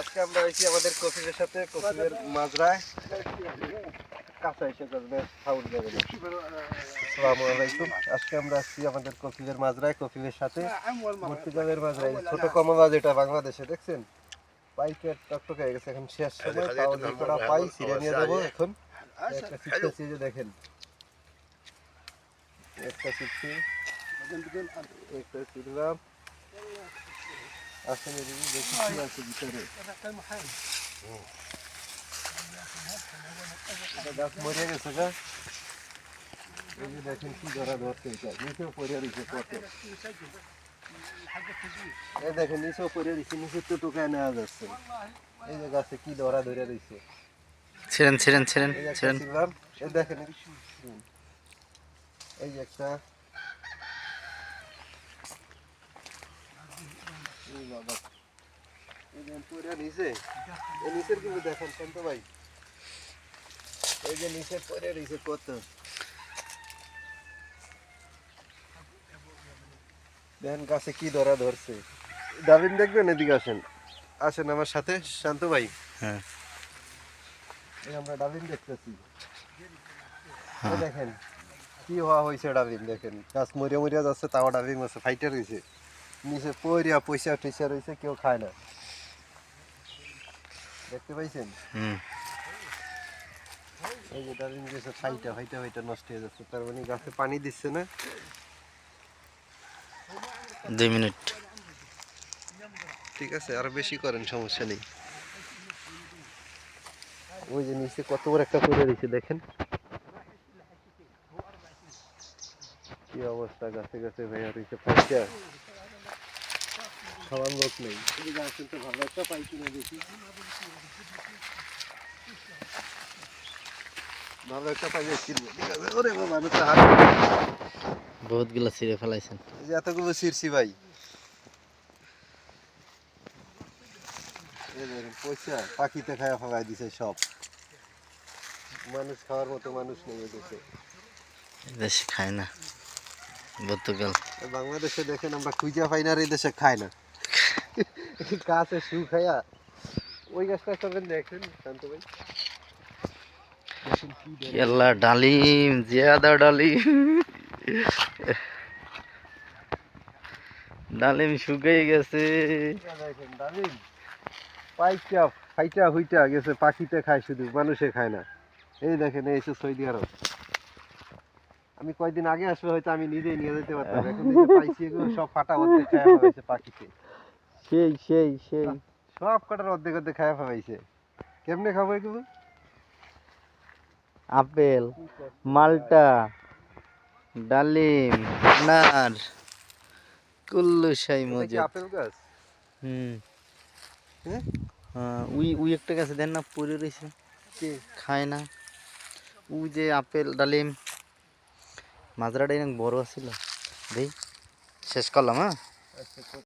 আজকে আমরা এসেছি আমাদের কফিলের সাথে মাজরায়। কাঁচা এসে করবে ফাউল যাবে আসসালামু আলাইকুম। আজকে আমরা আসছি আমাদের কফিলের মাজরায় সাথে। মাজরায় ছোট কমলা যেটা বাংলাদেশে দেখছেন? পাইকের টকটক হয়ে গেছে এখন শেষ সময় পাই ছিঁড়ে নিয়ে যাব এখন। একটা চিপতে যে দেখেন। একটা চিপছি একটা আসেন এদিকে দেখি কি আছে ভিতরে গাছ মরে গেছে গা এই দেখেন কি ধরা ধরছে এটা নিচেও পড়ে রয়েছে কত এই দেখেন নিচেও পড়ে রয়েছে নিচে তো টোকায় নেওয়া যাচ্ছে এই যে গাছে কি ধরা ধরে রয়েছে ছিলেন। ছিলেন ছিলেন ছিলেন দেখেন। এই যে একটা এই বাবা এই যে পুরা কি ধরা ধরছে ডাবিন দেখবেন এদিকে আসেন আসেন আমার সাথে শান্ত ভাই হ্যাঁ এই আমরা ডাবিন দেখতেছি দেখেন কি হওয়া হয়েছে ডাবিন দেখেন গাছ মরিয়া মরিয়া যাচ্ছে তাও ডাবিন আছে ফাইটে রয়েছে নিচে পরিয়া পয়সা টইসা রয়েছে কেউ খায় না। দেখতে পাইছেন? হুম। এই যে ডাবিন গেছে ফাইটা ফাইটা ফাইটা নষ্ট হয়ে যাচ্ছে। তার মানে গাছে পানি দিচ্ছে না। দুই মিনিট। ঠিক আছে আর বেশি করেন সমস্যা নেই। ওই যে নিচে কত বড় একটা পড়ে রয়েছে দেখেন। কি অবস্থা গাছে গাছে ভাইয়া রয়েছে পাইটা খাওয়ার লোক নেই। এই তো ভালো একটা পাই কিনে দেখি ভালো একটা পাই কিনবো ঠিক আছে ওরে বাবা আমি তো হাত বহুতগুলা ছিঁড়ে ফেলাইছেন। এই যে এতগুলো ছিঁড়ছি ভাই। এই দেখেন পয়সা পাখিতে খায়া ফেলাই দিছে সব। মানুষ খাওয়ার মতো মানুষ নেই এদেশে দেশে। খায় না। বাংলাদেশে দেখেন আমরা খুঁজা পাই না আর এই দেশে খায় না। গাছে শু খায়া ওই গাছটা করবেন দেখেন শান্ত ভাই। কেলা ডালিম জিয়াদা ডালিম। ডালিম শুকিয়ে গেছে। ডালিম। পাইটা ফাইটা হুইটা গেছে পাখিতে খায় শুধু মানুষে খায় না। এই দেখেন এই সৌদি আরব। আমি কয়দিন আগে আসলে হয়তো আমি নিজেই নিয়ে যেতে পারতাম। এখন পাইছি সব ফাটা অর্ধেক খায়া ফেলাইছে পাখিতে। সেই সেই সেই। সব কটার অর্ধেক অর্ধেক খায়া ফেলাইছে। কেমনে খাব এগুলো আপেল মালটা ডালিম নার কুল্লু সাই মজা আপেল গাছ? হুম। হ্যাঁ? হ্যাঁ উই উই একটা গাছে দেন না পড়ে রয়েছে। কে? খায় না। উ যে আপেল ডালিম। মাজরাটা এরকম বড় ছিল দেই শেষ করলাম হ্যাঁ? আচ্ছা